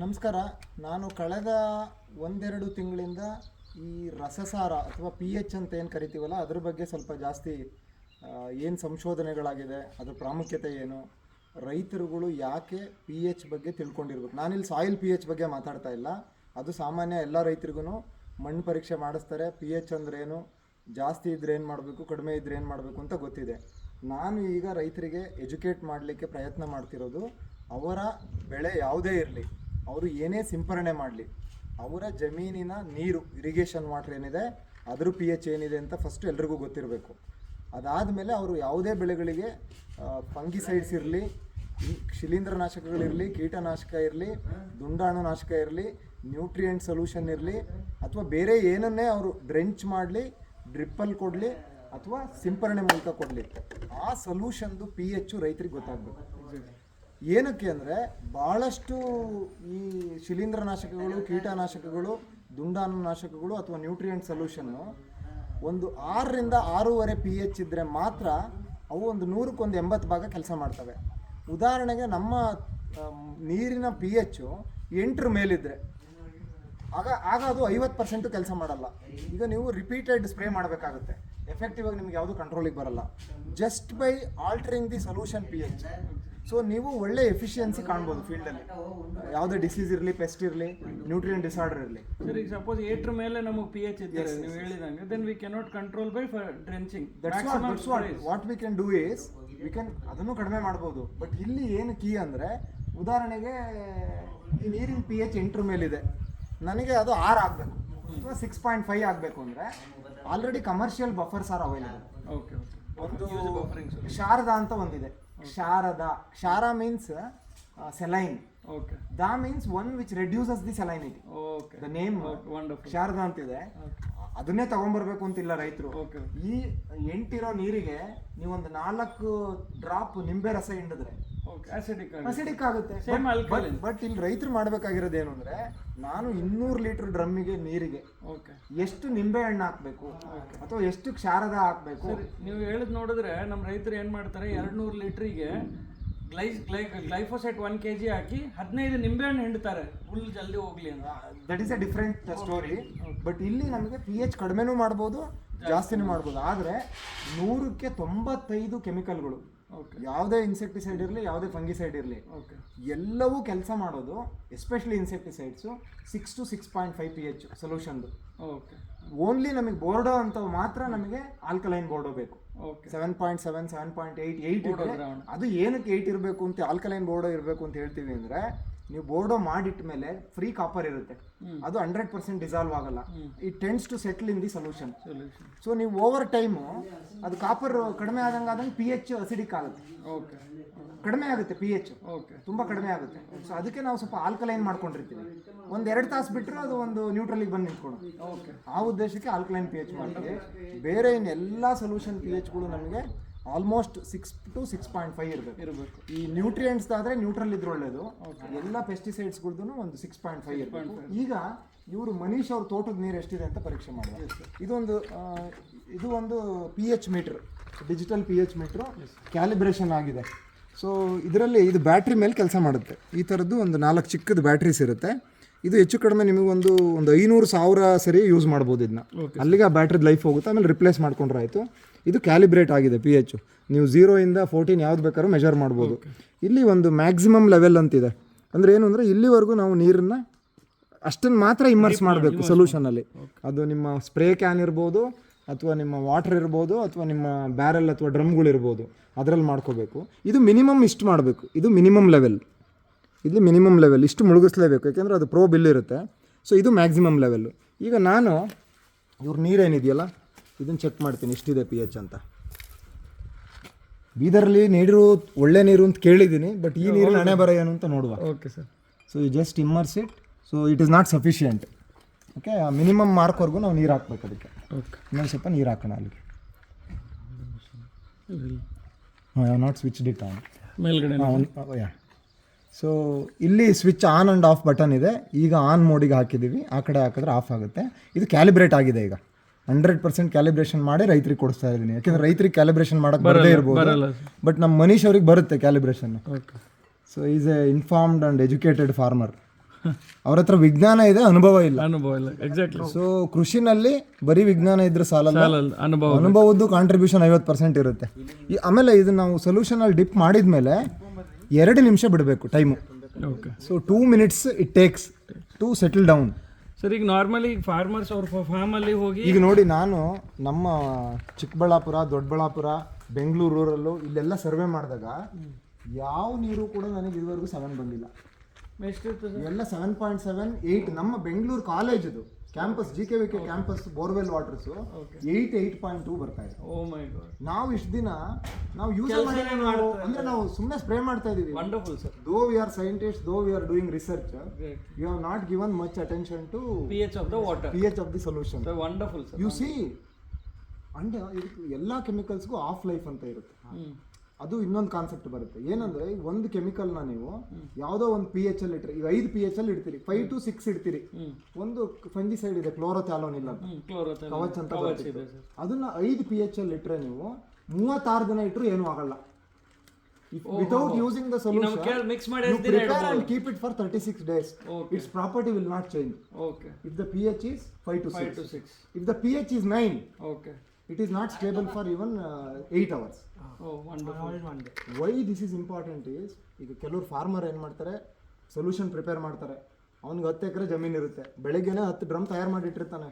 ನಮಸ್ಕಾರ. ನಾನು ಕಳೆದ ಒಂದೆರಡು ತಿಂಗಳಿಂದ ಈ ರಸಸಾರ ಅಥವಾ ಪಿ ಎಚ್ ಅಂತ ಏನು ಕರಿತೀವಲ್ಲ, ಅದ್ರ ಬಗ್ಗೆ ಸ್ವಲ್ಪ ಜಾಸ್ತಿ ಏನು ಸಂಶೋಧನೆಗಳಾಗಿದೆ, ಅದರ ಪ್ರಾಮುಖ್ಯತೆ ಏನು, ರೈತರುಗಳು ಯಾಕೆ ಪಿ ಎಚ್ ಬಗ್ಗೆ ತಿಳ್ಕೊಂಡಿರ್ಬೇಕು? ನಾನಿಲ್ಲಿ ಸಾಯಿಲ್ ಪಿ ಎಚ್ ಬಗ್ಗೆ ಮಾತಾಡ್ತಾ ಇಲ್ಲ. ಅದು ಸಾಮಾನ್ಯ ಎಲ್ಲ ರೈತರಿಗೂ ಮಣ್ಣು ಪರೀಕ್ಷೆ ಮಾಡಿಸ್ತಾರೆ. ಪಿ ಎಚ್ ಅಂದ್ರೇನು ಜಾಸ್ತಿ ಇದ್ರೆ ಏನು ಮಾಡಬೇಕು, ಕಡಿಮೆ ಇದ್ರೆ ಏನು ಮಾಡಬೇಕು ಅಂತ ಗೊತ್ತಿದೆ. ನಾನು ಈಗ ರೈತರಿಗೆ ಎಜುಕೇಟ್ ಮಾಡಲಿಕ್ಕೆ ಪ್ರಯತ್ನ ಮಾಡ್ತಿರೋದು ಅವರ ಬೆಳೆ ಯಾವುದೇ ಇರಲಿ, ಅವರು ಏನೇ ಸಿಂಪರಣೆ ಮಾಡಲಿ, ಅವರ ಜಮೀನಿನ ನೀರು ಇರಿಗೇಷನ್ ವಾಟರ್ ಏನಿದೆ, ಅದರ ಪಿ ಎಚ್ ಏನಿದೆ ಅಂತ ಫಸ್ಟ್ ಎಲ್ರಿಗೂ ಗೊತ್ತಿರಬೇಕು. ಅದಾದಮೇಲೆ ಅವರು ಯಾವುದೇ ಬೆಳೆಗಳಿಗೆ ಫಂಗಿಸೈಡ್ಸ್ ಇರಲಿ ಶಿಲೀಂಧ್ರನಾಶಕಗಳಿರಲಿ ಕೀಟನಾಶಕ ಇರಲಿ ದುಂಡಾಣುನಾಶಕ ಇರಲಿ ನ್ಯೂಟ್ರಿಯೆಂಟ್ ಸೊಲ್ಯೂಷನ್ ಇರಲಿ, ಅಥವಾ ಬೇರೆ ಏನನ್ನೇ ಅವರು ಡ್ರೆಂಚ್ ಮಾಡಲಿ ಡ್ರಿಪ್ಪಲ್ಲಿ ಕೊಡಲಿ, ಅಥವಾ ಸಿಂಪರಣೆ ಮೂಲಕ ಕೊಡಲಿ, ಆ ಸೊಲ್ಯೂಷನ್ದು ಪಿ ಎಚ್ಚು ರೈತರಿಗೆ ಗೊತ್ತಾಗಬೇಕು. ಏನಕ್ಕೆ ಅಂದರೆ ಭಾಳಷ್ಟು ಈ ಶಿಲೀಂಧ್ರನಾಶಕಗಳು, ಕೀಟನಾಶಕಗಳು, ದುಂಡಾಣುನಾಶಕಗಳು ಅಥವಾ ನ್ಯೂಟ್ರಿಯೆಂಟ್ ಸೊಲ್ಯೂಷನ್ನು ಒಂದು ಆರರಿಂದ ಆರೂವರೆ ಪಿ ಎಚ್ ಇದ್ದರೆ ಮಾತ್ರ ಅವು ಒಂದು ನೂರಕ್ಕೊಂದು ಎಂಬತ್ತು ಭಾಗ ಕೆಲಸ ಮಾಡ್ತವೆ. ಉದಾಹರಣೆಗೆ ನಮ್ಮ ನೀರಿನ ಪಿ ಎಚ್ಚು ಎಂಟರ ಮೇಲಿದ್ದರೆ ಆಗ ಆಗ ಅದು ಐವತ್ತು ಪರ್ಸೆಂಟು ಕೆಲಸ ಮಾಡಲ್ಲ. ಈಗ ನೀವು ರಿಪೀಟೆಡ್ ಸ್ಪ್ರೇ ಮಾಡಬೇಕಾಗುತ್ತೆ. ಎಫೆಕ್ಟಿವ್ ಆಗಿ ನಿಮ್ಗೆ ಯಾವುದು ಕಂಟ್ರೋಲಿಗೆ ಬರಲ್ಲ. Just by altering the solution P H so ನೀವು ಒಳ್ಳೆ ಎಫಿಷಿಯನ್ಸಿ ಕಾಣ್ಬೋದು ಫೀಲ್ಡಲ್ಲಿ ಯಾವುದೇ ಡಿಸೀಸ್ ಇರಲಿ ಪೆಸ್ಟ್ ಇರಲಿ ನ್ಯೂಟ್ರಿಯನ್ ಡಿಸಾರ್ಡರ್ ಇರಲಿ. ಸರ್ ಈಗ ಸಪೋಸ್ ಏಟ್ರ ಮೇಲೆ ನಮಗೆ ಪಿ ಎಚ್ ಇದ್ದಾರೆ ನೀವು ಹೇಳಿದಂಗೆ then we cannot control by for drenching that's what that's what what we can do is we can ಅದನ್ನು ಕಡಿಮೆ ಮಾಡ್ಬೋದು. ಬಟ್ ಇಲ್ಲಿ ಏನು ಕೀ ಅಂದರೆ ಉದಾಹರಣೆಗೆ ಈ ನೀರಿನ ಪಿ ಎಚ್ ಎಂಟ್ರ ಮೇಲಿದೆ. ನನಗೆ ಅದು ಆರ್ ಆಗಬೇಕು. ಅಥವಾ ಸಿಕ್ಸ್ ಪಾಯಿಂಟ್ ಫೈವ್ ಆಗಬೇಕು ಅಂದರೆ already commercial buffers are available okay ಒಂದು ಶಾರದಾ ಅಂತ ಒಂದಿದೆ. Sharada ಶಾರ means saline okay the means one which reduces the salinity okay the name wonderful Sharada ಅಂತಿದೆ. ಅದನ್ನೇ ತಗೊಂಡ್ಬರ್ಬೇಕು ಅಂತಿಲ್ಲ ರೈತರು. ಓಕೆ ಈ ಎಂಟಿರೋ ನೀರಿಗೆ ನೀವೊಂದು ನಾಲ್ಕು ಡ್ರಾಪ್ ನಿಂಬೆ ರಸ ಹಿಂಡಿದ್ರೆ ಅಸಿಡಿಕ್ ಆಗುತ್ತೆ. ಬಟ್ ಇಲ್ಲಿ ರೈತರು ಮಾಡ್ಬೇಕಾಗಿರೋದು ಏನು ಅಂದ್ರೆ ನಾನು ಇನ್ನೂರು ಲೀಟರ್ ಡ್ರಮ್ಮಿಗೆ ನೀರಿಗೆ ಓಕೆ ಎಷ್ಟು ನಿಂಬೆ ಹಣ್ಣು ಹಾಕ್ಬೇಕು ಅಥವಾ ಎಷ್ಟು ಕ್ಷಾರದ ಹಾಕ್ಬೇಕು? ನೀವು ಹೇಳಿದ್ ನೋಡಿದ್ರೆ ನಮ್ಮ ರೈತರು ಏನು ಮಾಡ್ತಾರೆ ಎರಡು ನೂರು ಲೀಟ್ರಿಗೆ ಗ್ಲೈಸ್ ಗ್ಲೈ ಗ್ಲೈಫೋಸೈಟ್ ಒನ್ ಕೆ ಜಿ ಹಾಕಿ ಹದಿನೈದು ನಿಂಬೆಹಣ್ಣು ಹಿಂಡ್ತಾರೆ. ಫುಲ್ ಜಲ್ದಿ ಹೋಗ್ಲಿ ಅಂತ. That is a different story but ಇಲ್ಲಿ ನಮಗೆ ಪಿ ಎಚ್ ಕಡಿಮೆನೂ ಮಾಡ್ಬೋದು ಜಾಸ್ತಿನೂ. ಮಾಡ್ಬೋದು. ಆದರೆ ನೂರಕ್ಕೆ ತೊಂಬತ್ತೈದು ಕೆಮಿಕಲ್ಗಳು. ಯಾವುದೇ ಇನ್ಸೆಕ್ಟಿಸೈಡ್ ಇರಲಿ ಯಾವುದೇ ಫಂಗಿಸೈಡ್ ಇರಲಿ ಓಕೆ ಎಲ್ಲವೂ ಕೆಲಸ ಮಾಡೋದು especially insecticides six to six point five P H ಸೊಲ್ಯೂಷನ್ದು okay only ನಮಗೆ ಬೋರ್ಡೋ ಅಂತ ಮಾತ್ರ ನಮಗೆ ಆಲ್ಕಲೈನ್ ಬೋರ್ಡೋ ಬೇಕು. Okay seven point seven seven point eight eight. ಅದು ಏನಕ್ಕೆ ಏಯ್ಟ್ ಇರಬೇಕು ಅಂತ ಆಲ್ಕಲೈನ್ ಬೋರ್ಡೋ ಇರಬೇಕು ಅಂತ ಹೇಳ್ತೀವಿ ಅಂದರೆ ನೀವು ಬೋರ್ಡೋ ಮಾಡಿಟ್ಟ ಮೇಲೆ ಫ್ರೀ ಕಾಪರ್ ಇರುತ್ತೆ. ಅದು ಹಂಡ್ರೆಡ್ ಪರ್ಸೆಂಟ್ ಡಿಸಾಲ್ವ್ ಆಗಲ್ಲ. It tends to settle in the solution so ನೀವು ಓವರ್ ಟೈಮು ಅದು ಕಾಪರ್ ಕಡಿಮೆ ಆದಂಗೆ ಆದಂಗೆ ಪಿ ಎಚ್ ಅಸಿಡಿಕ್ ಆಗುತ್ತೆ. ಓಕೆ ಕಡಿಮೆ ಆಗುತ್ತೆ ಪಿ ಎಚ್ ಓಕೆ ತುಂಬ ಕಡಿಮೆ ಆಗುತ್ತೆ. ಸೊ ಅದಕ್ಕೆ ನಾವು ಸ್ವಲ್ಪ ಆಲ್ಕಲೈನ್ ಮಾಡ್ಕೊಂಡಿರ್ತೀವಿ. ಒಂದು ಎರಡು ತಾಸು ಬಿಟ್ಟರೆ ಅದು ಒಂದು ನ್ಯೂಟ್ರಲಿಗೆ ಬಂದು ನಿಂತ್ಕೊಳ್ಳೋದು. ಓಕೆ ಆ ಉದ್ದೇಶಕ್ಕೆ ಆಲ್ಕಲೈನ್ ಪಿ ಎಚ್ ಮಾಡ್ತೀವಿ. ಬೇರೆ ಇನ್ನು ಎಲ್ಲ ಸೊಲ್ಯೂಷನ್ ಪಿ ಎಚ್ಗಳು ನಮಗೆ almost six to six point five ಇರಬೇಕು. ಇರಬೇಕು. ಈ ನ್ಯೂಟ್ರಿಯೆಂಟ್ಸ್ ಆದರೆ ನ್ಯೂಟ್ರಲ್ ಇದ್ರೆ ಒಳ್ಳೇದು. ಎಲ್ಲ ಪೆಸ್ಟಿಸೈಡ್ಸ್ಗಳ್ದು ಒಂದು ಸಿಕ್ಸ್ ಪಾಯಿಂಟ್ ಫೈವ್ ಇರಬೇಕು. ಈಗ ಇವರು ಮನೀಶ್ ಅವ್ರ ತೋಟದ ನೀರು ಎಷ್ಟಿದೆ ಅಂತ ಪರೀಕ್ಷೆ ಮಾಡಿದೆ ಇದೊಂದು ಇದು ಒಂದು P H meter digital P H meter calibration ಆಗಿದೆ. ಸೊ ಇದರಲ್ಲಿ ಇದು ಬ್ಯಾಟ್ರಿ ಮೇಲೆ ಕೆಲಸ ಮಾಡುತ್ತೆ. ಈ ಥರದ್ದು ಒಂದು ನಾಲ್ಕು ಚಿಕ್ಕದು ಬ್ಯಾಟ್ರೀಸ್ ಇರುತ್ತೆ. ಇದು ಹೆಚ್ಚು ಕಡಿಮೆ ನಿಮಗೆ ಒಂದು ಒಂದು ಐನೂರು ಸಾವಿರ ಸರಿ ಯೂಸ್ ಮಾಡ್ಬೋದು ಇದನ್ನ. ಅಲ್ಲಿಗೆ ಆ ಬ್ಯಾಟ್ರಿದ ಲೈಫ್ ಹೋಗುತ್ತೆ ಆಮೇಲೆ ರಿಪ್ಲೇಸ್ ಮಾಡ್ಕೊಂಡ್ರೆ ಆಯಿತು. ಇದು ಕ್ಯಾಲಿಬ್ರೇಟ್ ಆಗಿದೆ ಪಿ ಎಚ್ ನೀವು ಝೀರೋಯಿಂದ ಫೋರ್ಟೀನ್ ಯಾವ್ದು ಬೇಕಾದ್ರೂ ಮೆಜರ್ ಮಾಡ್ಬೋದು. ಇಲ್ಲಿ ಒಂದು ಮ್ಯಾಕ್ಸಿಮಮ್ ಲೆವೆಲ್ ಅಂತಿದೆ. ಅಂದರೆ ಏನು ಅಂದರೆ ಇಲ್ಲಿವರೆಗೂ ನಾವು ನೀರನ್ನು ಅಷ್ಟನ್ನು ಮಾತ್ರ ಇಮರ್ಸ್ ಮಾಡಬೇಕು ಸೊಲ್ಯೂಷನಲ್ಲಿ ಅದು ನಿಮ್ಮ ಸ್ಪ್ರೇ ಕ್ಯಾನ್ ಇರ್ಬೋದು ಅಥವಾ ನಿಮ್ಮ ವಾಟರ್ ಇರ್ಬೋದು ಅಥವಾ ನಿಮ್ಮ ಬ್ಯಾರೆಲ್ ಅಥವಾ ಡ್ರಮ್ಗಳು ಇರ್ಬೋದು ಅದರಲ್ಲಿ ಮಾಡ್ಕೋಬೇಕು. ಇದು ಮಿನಿಮಮ್ ಇಷ್ಟು ಮಾಡಬೇಕು. ಇದು ಮಿನಿಮಮ್ ಲೆವೆಲ್ ಇಲ್ಲಿ ಮಿನಿಮಮ್ ಲೆವೆಲ್ ಇಷ್ಟು ಮುಳುಗಿಸ್ಲೇಬೇಕು ಯಾಕೆಂದರೆ ಅದು ಪ್ರೋ ಬಿಲ್ ಇರುತ್ತೆ. ಸೊ ಇದು ಮ್ಯಾಕ್ಸಿಮಮ್ ಲೆವೆಲ್ಲು ಈಗ ನಾನು ಇವ್ರ ನೀರೇನಿದೆಯಲ್ಲ ಇದನ್ನು ಚೆಕ್ ಮಾಡ್ತೀನಿ ಇಷ್ಟಿದೆ ಪಿ ಎಚ್ ಅಂತ. ಬೀದರಲ್ಲಿ ನೀರು ಒಳ್ಳೆ ನೀರು ಅಂತ ಕೇಳಿದ್ದೀನಿ ಬಟ್ ಈ ನೀರಿನ ಹಣೆ ಬರ ಏನು ಅಂತ ನೋಡುವ. Okay sir so you just immerse it so it is not sufficient okay minimum ಮಾರ್ಕ್ವರೆಗೂ ನಾವು ನೀರು ಹಾಕ್ಬೇಕು ಅದಕ್ಕೆ. ಓಕೆ ಇನ್ನೊಂದು ಸ್ವಲ್ಪ ನೀರು ಹಾಕೋಣ ಅಲ್ಲಿಗೆ. ಹಾಂ ನಾಟ್ ಸ್ವಿಚ್ ಡಿಟ್ ಆನ್ ಮೇಲ್ಗಡೆ ಯಾ ಸೊ ಇಲ್ಲಿ switch on and off button ಇದೆ. ಈಗ ಆನ್ ಮೋಡಿಗೆ ಹಾಕಿದ್ದೀವಿ ಆ ಕಡೆ ಹಾಕಿದ್ರೆ ಆಫ್ ಆಗುತ್ತೆ. ಇದು ಕ್ಯಾಲಿಬ್ರೇಟ್ ಆಗಿದೆ ಈಗ. ಹಂಡ್ರೆಡ್ ಪರ್ಸೆಂಟ್ ಕ್ಯಾಲಿಬ್ರೇಷನ್ ಮಾಡಿ ರೈತರಿಗೆ ಕೊಡಿಸ್ತಾ ಇದ್ದೀನಿ. ಯಾಕೆಂದ್ರೆ ರೈತರಿಗೆ ಕ್ಯಾಲಿಬ್ರೇಷನ್ ಮಾಡಕ್ಕೆ ಬರದೇ ಇರ್ಬೋದು. ಬಟ್ ನಮ್ಮ ಮನೀಶ್ ಅವ್ರಿಗೆ ಬರುತ್ತೆ calibration so is a informed and educated farmer ಅವ್ರ ಹತ್ರ ವಿಜ್ಞಾನ ಇದೆ ಅನುಭವ ಇಲ್ಲ. ಅನುಭವ ಇಲ್ಲ. ಎಕ್ಸಾಕ್ಟ್ಲಿ ಸೊ ಕೃಷಿನಲ್ಲಿ ಬರೀ ವಿಜ್ಞಾನ ಇದ್ರೆ ಸಾಲಲ್ಲ. ಅನುಭವ ಅನುಭವದ್ದು ಕಾಂಟ್ರಿಬ್ಯೂಷನ್ ಐವತ್ತು ಪರ್ಸೆಂಟ್ ಇರುತ್ತೆ. ಆಮೇಲೆ ಇದು ನಾವು ಸೊಲ್ಯೂಷನ್ ಅಲ್ಲಿ ಡಿಪ್ ಮಾಡಿದ್ಮೇಲೆ ಎರಡು ನಿಮಿಷ ಬಿಡಬೇಕು time okay so two minutes it takes to settle down sir ಈಗ ನಾರ್ಮಲಿ ಫಾರ್ಮರ್ಸ್ ಅವ್ರ ಫಾರ್ಮಲ್ಲಿ ಹೋಗಿ ಈಗ ನೋಡಿ ನಾನು ನಮ್ಮ ಚಿಕ್ಕಬಳ್ಳಾಪುರ ದೊಡ್ಡಬಳ್ಳಾಪುರ ಬೆಂಗಳೂರು ರೂರಲ್ಲು ಇಲ್ಲೆಲ್ಲ ಸರ್ವೆ ಮಾಡಿದಾಗ ಯಾವ ನೀರು ಕೂಡ ನನಗೆ ಇದುವರೆಗೂ ಸೆವೆನ್ ಬಂದಿಲ್ಲ. ಎಲ್ಲ ಸೆವೆನ್ ಪಾಯಿಂಟ್ ಸೆವೆನ್ ಏಯ್ಟ್ ನಮ್ಮ Bengaluru ಕಾಲೇಜದು campus G K V K campus borewell waters eight eight point two ಬರ್ತಾ ಇದೆ. ಓ ಮೈ ಗಾಡ್ ನಾವು ಇಷ್ಟು ದಿನ ನಾವು ಯೂಸ್ ಅಂದ್ರೆ ನಾವು ಸುಮ್ಮನೆ ಸ್ಪ್ರೇ ಮಾಡ್ತಾ ಇದೀವಿ. Wonderful sir though we are scientist though we are doing research you have not given much attention to P H of the water P H of the solution wonderful you see and ಎಲ್ಲ ಕೆಮಿಕಲ್ಸ್ಗೂ of life ಅಂತ ಇರುತ್ತೆ. ಅದು ಇನ್ನೊಂದು concept ಬರುತ್ತೆ. ಏನಂದ್ರೆ ಒಂದು ಕೆಮಿಕಲ್ನ ನೀವು ಯಾವುದೋ ಒಂದು ಪಿ ಎಚ್ ಅಲ್ಲಿ ಇಟ್ಟರೆ ಈಗ ಐದು ಪಿ ಎಚ್ ಅಲ್ಲಿ ಇಡ್ತೀರಿ ಫೈವ್ ಟು ಸಿಕ್ಸ್ ಇಡ್ತೀರಿ. ಒಂದು ಫಂಜಿಸೈಡ್ ಇದೆ ಕ್ಲೋರೋಥ್ಯಾಲೋನ್ ಇಲ್ಲ ಕವಚ್ ಅಂತ ಸರ್. ಅದನ್ನ ಐದು ಪಿ ಎಚ್ ಅಲ್ಲಿ ಇಟ್ಟರೆ ನೀವು ಮೂವತ್ತಾರು ದಿನ ಇಟ್ಟರು ಏನೂ ಆಗಲ್ಲ. Without using the solution keep mix ಮಾಡಿ You six days its property will not change 36 okay if the pH is 5 to 6. Five to six it the P pH is 9, okay it is not stable for even uh, 8 hours. This wonderful important is is ಈಗ ಕೆಲವರು farmer ಏನು ಮಾಡ್ತಾರೆ solution prepare ಮಾಡ್ತಾರೆ. ಅವ್ನಿಗೆ ಹತ್ತು ಎಕರೆ ಜಮೀನು ಇರುತ್ತೆ. ಬೆಳಿಗ್ಗೆನೆ ಹತ್ತು ಡ್ರಮ್ ತಯಾರು ಮಾಡಿಟ್ಟಿರ್ತಾನೆ.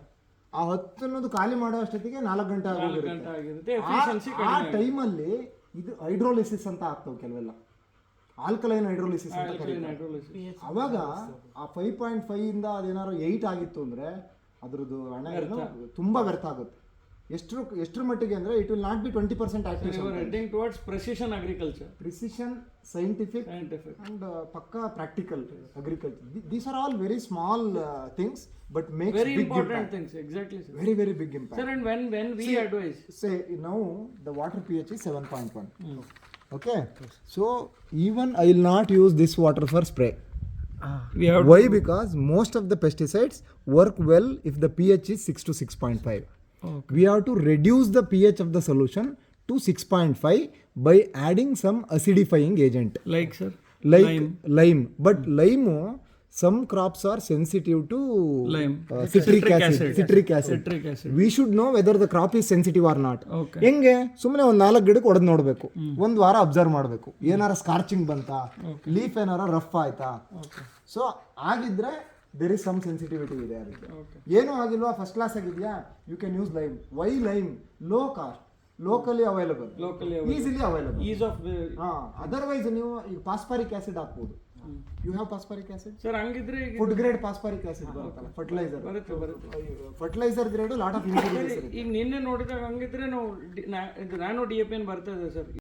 ಆ ಹತ್ತು ಅನ್ನೋದು ಖಾಲಿ ಮಾಡೋ ಅಷ್ಟೊತ್ತಿಗೆ ನಾಲ್ಕು ಗಂಟೆ ಆಗೋಗಿರುತ್ತೆ. ಆ ಟೈಮಲ್ಲಿ ಇದು ಹೈಡ್ರೋಲಿಸಿಸ್ ಅಂತ ಆಗ್ತವೆ ಕೆಲವೆಲ್ಲ. ಆಲ್ಕಲೈನ್ ಹೈಡ್ರೋಲಿಸಿಸ್ ಅಂತ ಕರೀತಾರೆ. ಅವಾಗ ಆ ಫೈವ್ ಪಾಯಿಂಟ್ ಫೈವ್ ಇಂದ ಅದೇನಾದ್ರು ಏಯ್ಟ್ ಆಗಿತ್ತು ಅಂದ್ರೆ ಅದ್ರದ್ದು ಹಣ ಏನು ತುಂಬಾ ವ್ಯರ್ಥ ಆಗುತ್ತೆ. ಎಷ್ಟ್ರ ಎಷ್ಟ್ರ ಮಟ್ಟಿಗೆ ಅಂದ್ರೆ it will not be twenty percent active your heading towards precision agriculture precision scientific scientific and ಪಕ್ಕಾ practical agriculture these are all very small things but makes very big important things exactly sir very very big impact sir and when when we advise say now the water pH is 7.1 okay? So even I will not use this water for spray. We have why? Because most of the pesticides work well if the pH is 6 to 6.5 we have to reduce the pH of the solution to 6.5 by adding some acidifying agent Like, sir? like lime, but lime some crops are sensitive to Lime. uh, citric, Citric acid, acid. citric acid Citric acid. we should know whether the crop is sensitive or not ಹೆಂಗೆ ಸುಮ್ಮನೆ ಒಂದು ನಾಲ್ಕು ಗಿಡಕ್ಕೆ ಹೊಡೆದು ನೋಡಬೇಕು ಒಂದು ವಾರ observe ಮಾಡಬೇಕು ಏನಾರ ಸ್ಕಾರ್ಚಿಂಗ್ ಬಂತಾ ಲೀಫ್ ಏನಾರ ರಫ್ ಆಯ್ತಾ ಸೊ ಆಗಿದ್ರೆ ದೇರ್ ಇಸ್ ಸಮ್ ಸೆನ್ಸಿಟಿವಿಟಿ ಇದೆ ಅದಕ್ಕೆ. ಏನೂ ಆಗಿಲ್ವಾ? ಫಸ್ಟ್ ಕ್ಲಾಸ್ ಆಗಿದೆಯಾ? You can use lime why lime low cost locally available locally easily available is of ಹಾಂ ಅದರ್ವೈಸ್ ನೀವು ಈಗ ಪಾಸ್ಪಾರಿಕ್ ಆಸಿಡ್ ಹಾಕ್ಬೋದು. You have phosphoric acid sir ಹಂಗಿದ್ರೆ ಫುಡ್ ಗ್ರೇಡ್ ಪಾಸ್ಪಾರಿಕ್ ಆಸಿಡ್ ಬರುತ್ತಲ್ಲ ಫರ್ಟಿಲೈಸರ್ ಬರುತ್ತೆ ಬರುತ್ತೆ. ಫರ್ಟಿಲೈಸರ್ ಗ್ರೇಡ್ ಲಾಟ್ ಆಫ್ ಈಗ ನಿನ್ನೆ ನೋಡಿದಾಗ ಹಂಗಿದ್ರೆ ನಾವು ಇದು ನ್ಯಾನೋ ಡಿ ಎ ಪಿ ಬರ್ತಾ ಇದೆ ಸರ್